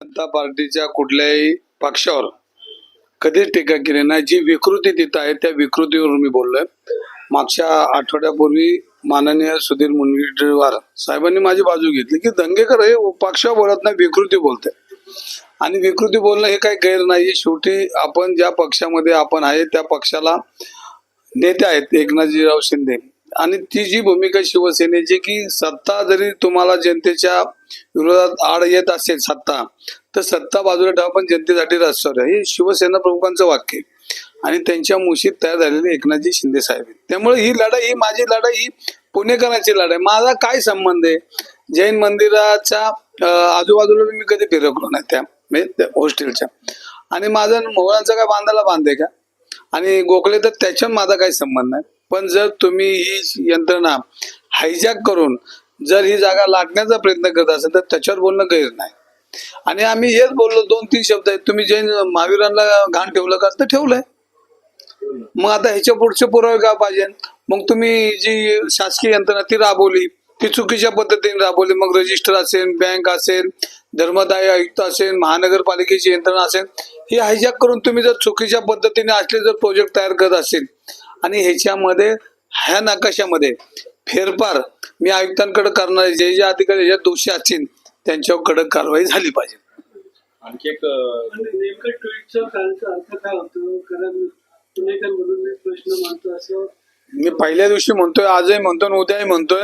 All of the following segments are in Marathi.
जनता पार्टीच्या कुठल्याही पक्षावर कधीच टीका केली नाही. जी विकृती तिथं आहे त्या विकृतीवर मी बोललोय. मागच्या आठवड्यापूर्वी माननीय सुधीर मुनगंटीवार साहेबांनी माझी बाजू घेतली की दंगेकर हे पक्ष बोलत नाही विकृती बोलते. आणि विकृती बोलणं हे काही गैर नाही शेवटी आपण ज्या पक्षामध्ये आपण आहे त्या पक्षाला नेते आहेत एकनाथजीराव शिंदे. आणि ती जी भूमिका शिवसेनेची की सत्ता जरी तुम्हाला जनतेच्या विरोधात आड येत असेल सत्ता तर सत्ता बाजूला ठेवा पण जनतेसाठी रस्त्यावर हे शिवसेना प्रमुखांचं वाक्य आणि त्यांच्या मुशीत तयार झालेले एकनाथजी शिंदे साहेब त्यामुळे ही लढाई ही माझी लढाई ही पुणेकरांची लढाई. माझा काय संबंध आहे? जैन मंदिराच्या आजूबाजूला मी कधी फिरकलो नाही त्या म्हणजे त्या हॉस्टेलच्या. आणि माझा मोहळांचा काय बांधायला बांधे का? आणि गोखले तर त्याच्यात माझा काही संबंध नाही. पण जर तुम्ही ही यंत्रणा हायजॅक करून जर ही जागा लाटण्याचा प्रयत्न करत असेल तर त्याच्यावर बोलणं गैर नाही. आणि आम्ही हेच बोललो दोन तीन शब्द आहेत. तुम्ही जैन महावीरांना घाण ठेवलं का तर ठेवलंय. मग आता ह्याच्या पुढचे पुरावे का पाहिजे? मग तुम्ही जी शासकीय यंत्रणा ती राबवली. ती चुकीच्या पद्धतीने राबवली. मग रजिस्टर असेल बँक असेल धर्मदाय आयुक्त असेल महानगरपालिकेची यंत्रणा असेल ही हायजॅक करून तुम्ही जर चुकीच्या पद्धतीने असले जर प्रोजेक्ट तयार करत असेल आणि ह्याच्यामध्ये ह्या नकाशामध्ये फेरफार मी आयुक्तांकडे करणारे जे जे अधिकारी ह्याच्यात दोषी असतील त्यांच्यावर कडक कारवाई झाली पाहिजे. आणखी एक अं, आणि नेमकं ट्विटचा कालचा अर्थ काय होतो? कारण पुणेकर म्हणून मी प्रश्न मांडतो असं. मी पहिल्या दिवशी म्हणतोय आजही म्हणतोय आणि उद्याही म्हणतोय.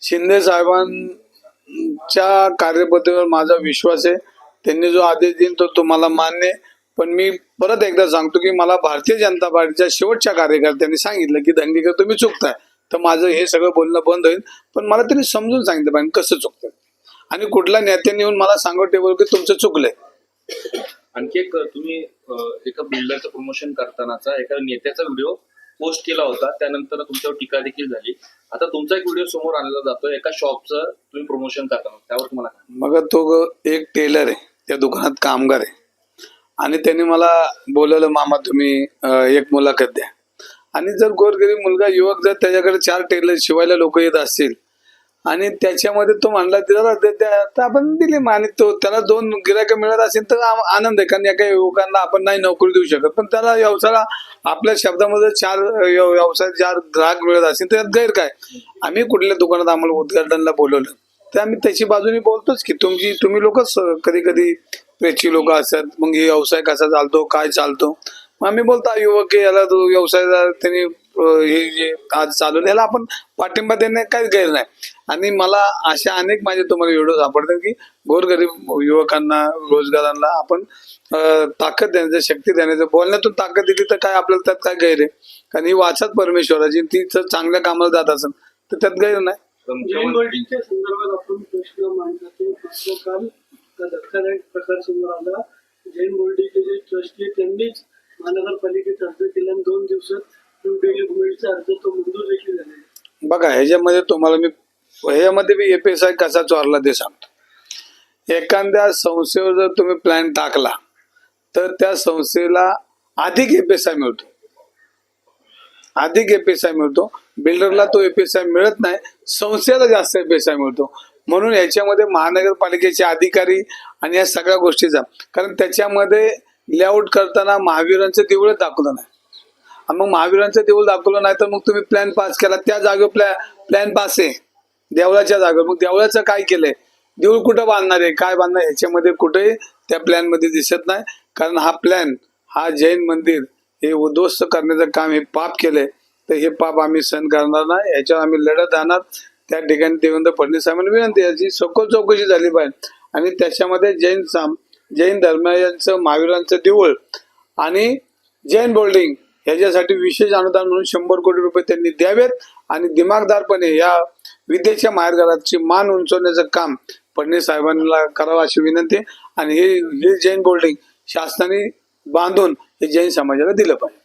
शिंदे साहेबांच्या कार्यपद्धतीवर माझा विश्वास आहे. त्यांनी जो आदेश देईल तो तुम्हाला मान्य आहे. पण मी परत एकदा सांगतो की मला भारतीय जनता पार्टीच्या शेवटच्या कार्यकर्त्यांनी सांगितलं की दंगेकर तुम्ही चुकताय. तर माझं हे सगळं बोलणं बंद होईल. पण मला त्यांनी समजून सांगितलं पाहिजे कसं चुकतं आणि कुठल्या नेत्यांनी येऊन मला सांगत टेबल की तुमचं चुकलंय. आणखी एक तुम्ही एका बिल्डरचं प्रमोशन करतानाचा एका नेत्याचा व्हिडिओ पोस्ट केला होता. त्यानंतर तुमच्यावर टीका देखील झाली. आता तुमचा एक व्हिडिओ समोर आणला जातो. एका शॉपचं तुम्ही प्रमोशन करताना. त्यावर तुम्हाला? मग तो ग- एक टेलर आहे. त्या दुकानात कामगार आहे. आणि त्यांनी मला बोलवलं मामा तुम्ही एक मुलाखत द्या. आणि जर गोरगरीब मुलगा युवक जर त्याच्याकडे चार टेलर शिवायला लोक येत असतील आणि त्याच्यामध्ये तो म्हणला दिला दे- तर आपण दिले आणि तो त्याला दोन गिरायक मिळत असेल तर आनंद आहे. कारण एका युवकांना आपण नाही नोकरी देऊ शकत. पण त्याला व्यवसायाला आपल्या शब्दामध्ये चार व्यव- व्यवसाय चार ग्राहक मिळत असेल तर त्यात गैर काय आम्ही कुठल्या दुकानात आम्हाला उद्घाटनला बोलवलं? तर आम्ही त्याची बाजूने बोलतोच की तुमची तुम्ही लोकच कधी कधी प्रेची लोक असतात मग हे व्यवसाय कसा चालतो काय चालतो? मग आम्ही बोलतो "हा युवक याला तो व्यवसाय त्यांनी हे जे आज चालवलं याला आपण पाठिंबा देण्यात काही गैर नाही. आणि मला अशा अनेक माझे तुम्हाला व्हिडिओ सापडतात की गोरगरीब युवकांना रोजगारांना आपण ताकद देण्याचं शक्ती देण्याचं बोलण्यातून ताकद दिली तर काय आपल्याला त्यात काय गैर आहे? कारण ही वाचत परमेश्वराची ती जर चांगल्या कामाला जात असेल तर त्यात गैर नाही. जैन धक्कादायक प्रकार समोर आला. जैन बोर्डीचे जे ट्रस्टी त्यांनीच महानगरपालिकेचा अर्ज केला दोन दिवसात डेव्हलपमेंटचा अर्ज तो मंजूर देखील झाला. बघा ह्याच्यामध्ये तुम्हाला मी ह्यामध्ये मी एपीएसआय कसा चोरला ते सांगतो. एखाद्या संस्थेवर जर तुम्ही प्लॅन टाकला तर त्या संस्थेला अधिक एपीएसआय मिळतो. अधिक एपीएसआय मिळतो. बिल्डरला तो एपीएसआय मिळत नाही. संस्थेला जास्त एपीएसआय मिळतो. म्हणून याच्यामध्ये महानगरपालिकेचे अधिकारी आणि या सगळ्या गोष्टीचा कारण त्याच्यामध्ये लेआउट करताना महावीरांचं देऊळच दाखवलं नाही. मग महावीरांचं देऊळ दाखवलं नाही तर मग तुम्ही प्लॅन पास केला. त्या जागेवर प्लॅ प्लॅन पास आहे. देवळाच्या जागेवर. मग देवळाचं काय केलंय? देऊळ कुठं बांधणार आहे? काय बांधणार ह्याच्यामध्ये कुठेही त्या प्लॅनमध्ये दिसत नाही. कारण हा प्लॅन हा जैन मंदिर हे उद्ध्वस्त करण्याचं काम हे पाप केलंय. तर हे पाप आम्ही सहन करणार नाही. याच्यावर आम्ही लढत राहणार. त्या ठिकाणी देवेंद्र फडणवीस साहेबांना विनंती याची सखोल चौकशी झाली पाहिजे. आणि त्याच्यामध्ये जैन साम जैन धर्मियांचं महावीरांचं देऊळ आणि जैन बोल्डिंग ह्याच्यासाठी विशेष अनुदान म्हणून शंभर कोटी रुपये त्यांनी द्यावेत. आणि दिमागदारपणे या विद्येच्या माहेरघराची मान उंचवण्याचं काम फडणवीस साहेबांना करावं अशी विनंती आणि हे हे जैन बोल्डिंग शासनाने बांधून हे जैन समाजाला दिलं पाहिजे.